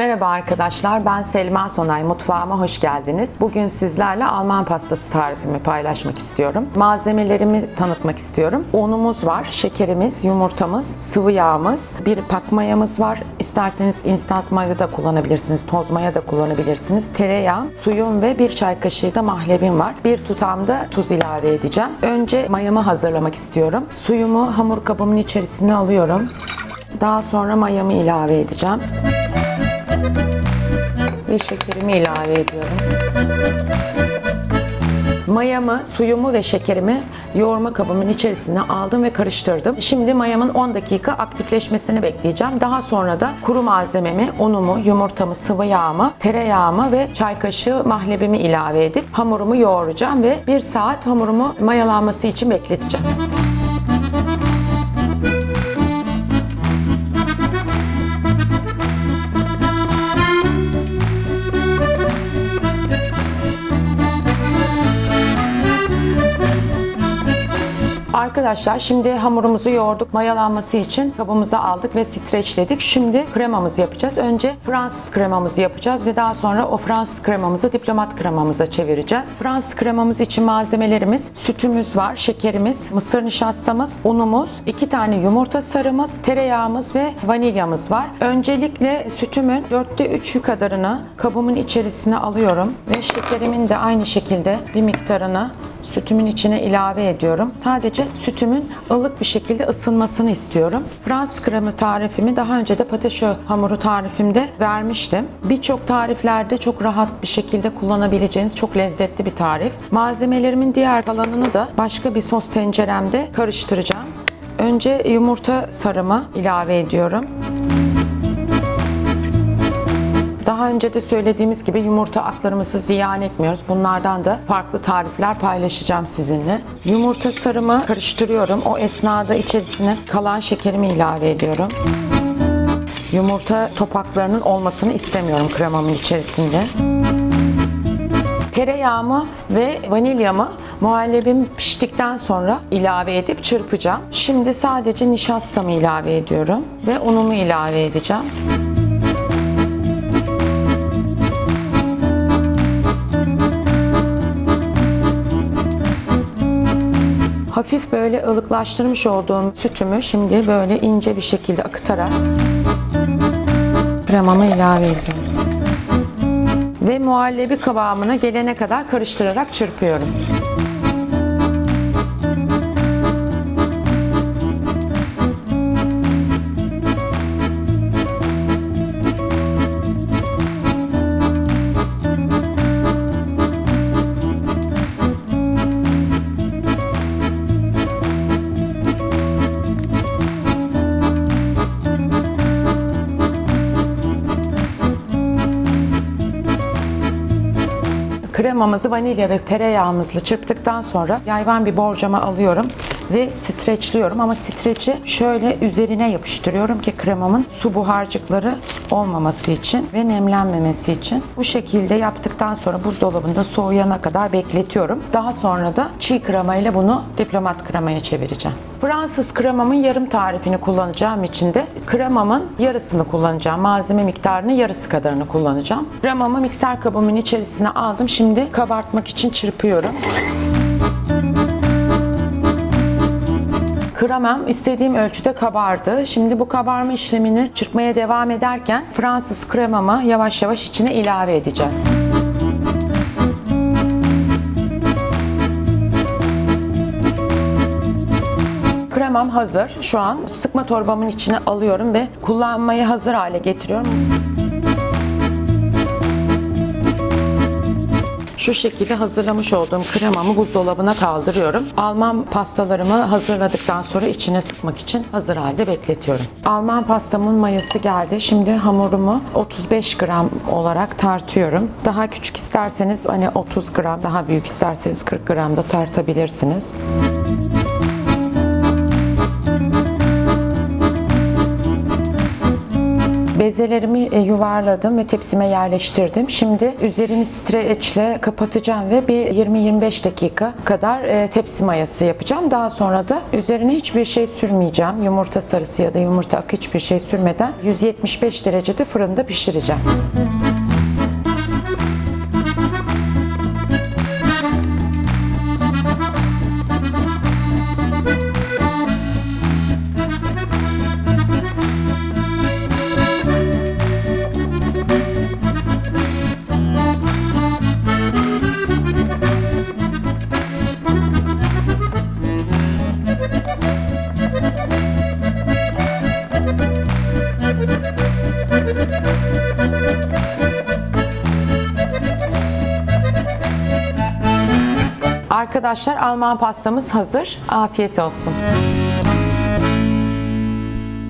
Merhaba arkadaşlar, ben Selma Sonay. Mutfağıma hoş geldiniz. Bugün sizlerle Alman pastası tarifimi paylaşmak istiyorum. Malzemelerimi tanıtmak istiyorum. Unumuz var, şekerimiz, yumurtamız, sıvı yağımız, bir pak mayamız var. İsterseniz instant maya da kullanabilirsiniz, toz maya da kullanabilirsiniz. Tereyağı, suyum ve bir çay kaşığı da mahlebim var. Bir tutam da tuz ilave edeceğim. Önce mayamı hazırlamak istiyorum. Suyumu hamur kabımın içerisine alıyorum. Daha sonra mayamı ilave edeceğim ve şekerimi ilave ediyorum. Mayamı, suyumu ve şekerimi yoğurma kabımın içerisine aldım ve karıştırdım. Şimdi mayamın 10 dakika aktifleşmesini bekleyeceğim. Daha sonra da kuru malzememi, unumu, yumurtamı, sıvı yağımı, tereyağımı ve çay kaşığı mahlebimi ilave edip hamurumu yoğuracağım ve 1 saat hamurumu mayalanması için bekleteceğim. Arkadaşlar şimdi hamurumuzu yoğurduk. Mayalanması için kabımıza aldık ve streçledik. Şimdi kremamızı yapacağız. Önce Fransız kremamızı yapacağız ve daha sonra o Fransız kremamızı diplomat kremamıza çevireceğiz. Fransız kremamız için malzemelerimiz sütümüz var, şekerimiz, mısır nişastamız, unumuz, iki tane yumurta sarımız, tereyağımız ve vanilyamız var. Öncelikle sütümün dörtte üçü kadarını kabımın içerisine alıyorum ve şekerimin de aynı şekilde bir miktarını sütümün içine ilave ediyorum. Sadece sütümün ılık bir şekilde ısınmasını istiyorum. Fransız kremi tarifimi daha önce de pataşo hamuru tarifimde vermiştim. Birçok tariflerde çok rahat bir şekilde kullanabileceğiniz çok lezzetli bir tarif. Malzemelerimin diğer kalanını da başka bir sos tenceremde karıştıracağım. Önce yumurta sarımı ilave ediyorum. Daha önce de söylediğimiz gibi yumurta aklarımızı ziyan etmiyoruz. Bunlardan da farklı tarifler paylaşacağım sizinle. Yumurta sarımı karıştırıyorum. O esnada içerisine kalan şekerimi ilave ediyorum. Yumurta topaklarının olmasını istemiyorum kremamın içerisinde. Tereyağımı ve vanilyamı muhallebim piştikten sonra ilave edip çırpacağım. Şimdi sadece nişastamı ilave ediyorum ve unumu ilave edeceğim. Hafif böyle ılıklaştırmış olduğum sütümü şimdi böyle ince bir şekilde akıtarak kremama ilave ediyorum. Ve muhallebi kıvamına gelene kadar karıştırarak çırpıyorum. Kremamızı vanilya ve tereyağımızla çırptıktan sonra yayvan bir borcama alıyorum ve streçliyorum ama streçi şöyle üzerine yapıştırıyorum ki kremamın su buharcıkları olmaması için ve nemlenmemesi için. Bu şekilde yaptıktan sonra buzdolabında soğuyana kadar bekletiyorum. Daha sonra da çiğ krema ile bunu diplomat kremaya çevireceğim. Fransız kremamın yarım tarifini kullanacağım için de kremamın yarısını kullanacağım. Malzeme miktarının yarısı kadarını kullanacağım. Kremamı mikser kabımın içerisine aldım. Şimdi kabartmak için çırpıyorum. Kremam istediğim ölçüde kabardı. Şimdi bu kabarma işlemini çırpmaya devam ederken Fransız kremamı yavaş yavaş içine ilave edeceğim. Kremam hazır. Şu an sıkma torbamın içine alıyorum ve kullanmaya hazır hale getiriyorum. Şu şekilde hazırlamış olduğum kremamı buzdolabına kaldırıyorum. Alman pastalarımı hazırladıktan sonra içine sıkmak için hazır halde bekletiyorum. Alman pastamın mayası geldi. Şimdi hamurumu 35 gram olarak tartıyorum. Daha küçük isterseniz hani 30 gram, daha büyük isterseniz 40 gram da tartabilirsiniz. Bezelerimi e, yuvarladım ve tepsime yerleştirdim. Şimdi üzerini streçle kapatacağım ve bir 20-25 dakika kadar e, tepsi mayası yapacağım. Daha sonra da üzerine hiçbir şey sürmeyeceğim. Yumurta sarısı ya da yumurta akı hiçbir şey sürmeden 175 derecede fırında pişireceğim. Arkadaşlar Alman pastamız hazır. Afiyet olsun.